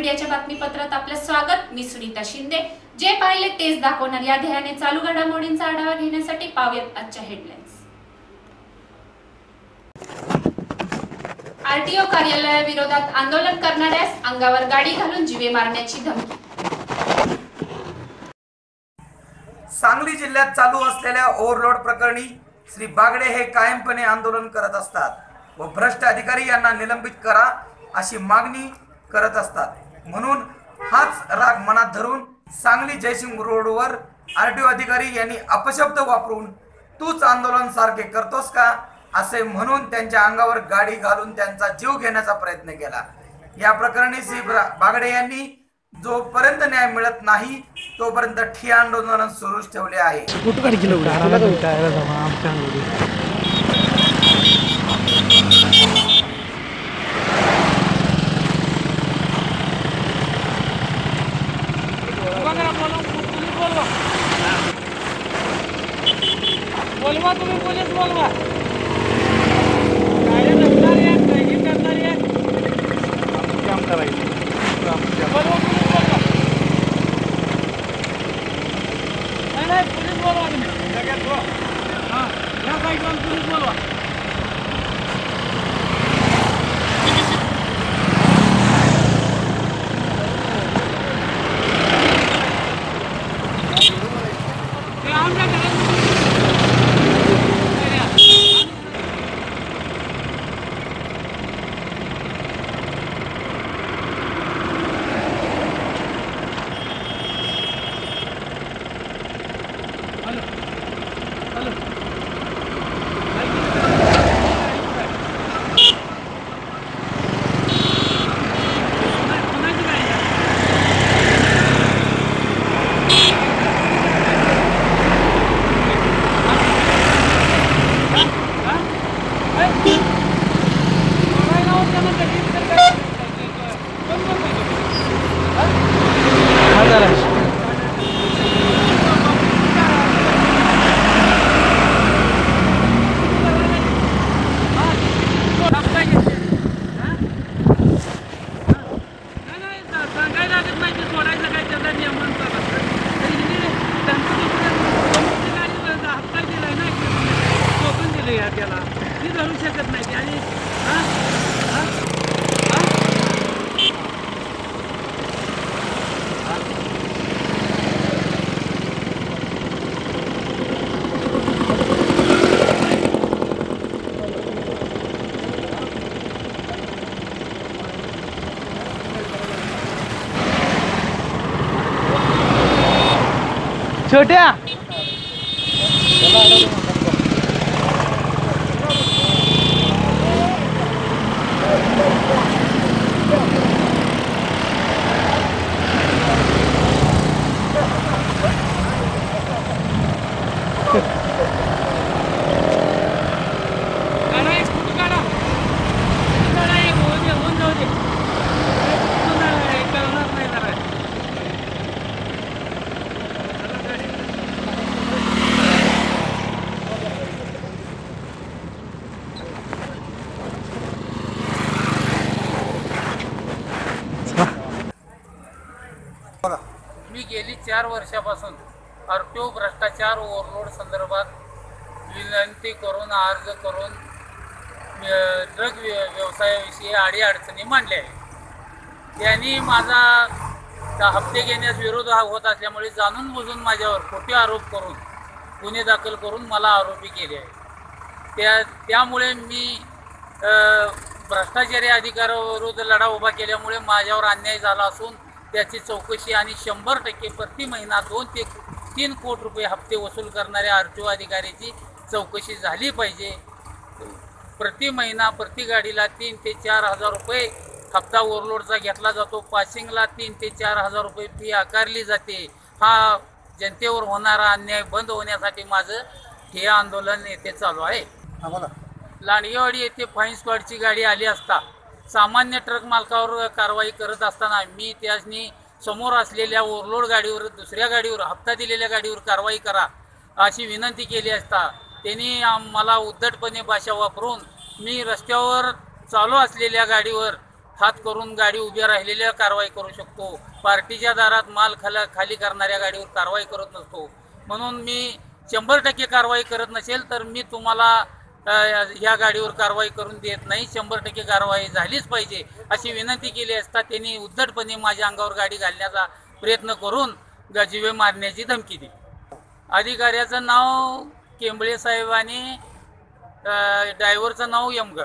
मीडियाच्या बातमीपत्रात आपलं स्वागत. मी सुनीता शिंदे. जे पाहिले तेच दाखवणार. या ध्येयाने चालू घडामोडींचा आढावा घेण्यासाठी पाहूयात आजच्या हेडलाईन्स आरटीओ कार्यालयाविरोधात आंदोलन करणाऱ्यास अंगावर गाडी घालून जीवे मारण्याची धमकी. सांगली जिल्ह्यात चालू असलेल्या ओव्हरलोड प्रकरणी श्री बागडे हे कायमपणे आंदोलन करत असतात व भ्रष्ट अधिकारी यांना निलंबित करा अशी मागणी करत असतात. म्हणून हाच राग मनात धरून सांगली जयसिंग रोडवर आरटीओ अधिकारी यांनी अपशब्द वापरून तूच आंदोलन सारखे करतोस का? असे म्हणून त्यांच्या अंगावर गाडी घालून त्यांचा जीव घेण्याचा प्रयत्न केला. या प्रकरणी श्री बागडे यांनी जोपर्यंत न्याय मिळत नाही तोपर्यंत ठिय्या आंदोलन सुरूच ठेवले आहे. नाही नाही पोलीस बोलवा तुम्ही हां या साईडला पोलीस बोलवा ते आमच्या घरात हॅलो हॅलो कोणाची गाडी आहे? हा? ए? सोडायला होतं ना कधी तर काय? कोण बोलतोय? हा? हा? सोडा पाहिजे. हा? नाही, नाही, सा- सांगायला लागत नाही ते सोडायचं काय त्याचा नियम म्हणतो आता. तर हिने त्यांचं दुसरं समोरची गाडी ज- हप्ता दिलाय ना की टोकन दिलं या त्याला ती धरू शकत नाही ती आणि हा? हा? हा? छोट्या. गेली चार वर्षापासून आरटीओ भ्रष्टाचार ओव्हरलोड संदर्भात विनंती करून अर्ज करून ड्रग व्य- व्यवसायाविषयी अडीअडचणी मांडल्या आहेत. त्यांनी माझा हप्ते घेण्यास विरोध होत असल्यामुळे जाणून बुजून माझ्यावर खोटे आरोप करून गुन्हे दाखल करून मला आरोपी केले आहे त्या त्यामुळे मी भ्रष्टाचारी अधिकाराविरुद्ध लढा उभा केल्यामुळे माझ्यावर अन्याय झाला असून त्याची चौकशी आणि शंभर टक्के प्रति महिना दोन ते तीन कोटी रुपये हप्ते वसूल करणाऱ्या आर टी ओ अधिकाऱ्याची चौकशी झाली पाहिजे. प्रति महिना प्रति गाडीला तीन ते चार हजार रुपये हप्ता ओव्हरलोडचा घेतला जातो. पासिंगला तीन ते चार हजार रुपये फी आकारली जाते. हा जनतेवर होणारा अन्याय बंद होण्यासाठी माझं हे आंदोलन येथे चालू आहे. लांडगेवाडी येथे फाईन स्क्वॉडची गाडी आली असता सामान्य ट्रक मालकावर कारवाई करत असताना मी त्यासनी समोर असलेल्या ओव्हरलोड गाडीवर दुसऱ्या गाडीवर हप्ता दिलेल्या गाडीवर कारवाई करा अशी विनंती केली असता. त्यांनी मला उद्धटपणे भाषा वापरून मी रस्त्यावर चालू असलेल्या गाडीवर हात करून गाडी उभी राहिलेल्या कारवाई करू शकतो. पार्टीच्या दारात माल खाला खाली करणाऱ्या गाडीवर कारवाई करत नसतो. म्हणून मी शंभर टक्के कारवाई करत नसेल तर मी तुम्हाला या गाडीवर कारवाई करून देत नाही. शंभर टक्के कारवाई झालीच पाहिजे अशी विनंती केली असता त्यांनी उद्धटपणे माझ्या अंगावर गाडी घालण्याचा प्रयत्न करून गजिवे मारण्याची धमकी दिली. अधिकाऱ्याचं नाव केंबळे साहेबाने ड्रायव्हरचं नाव यमगर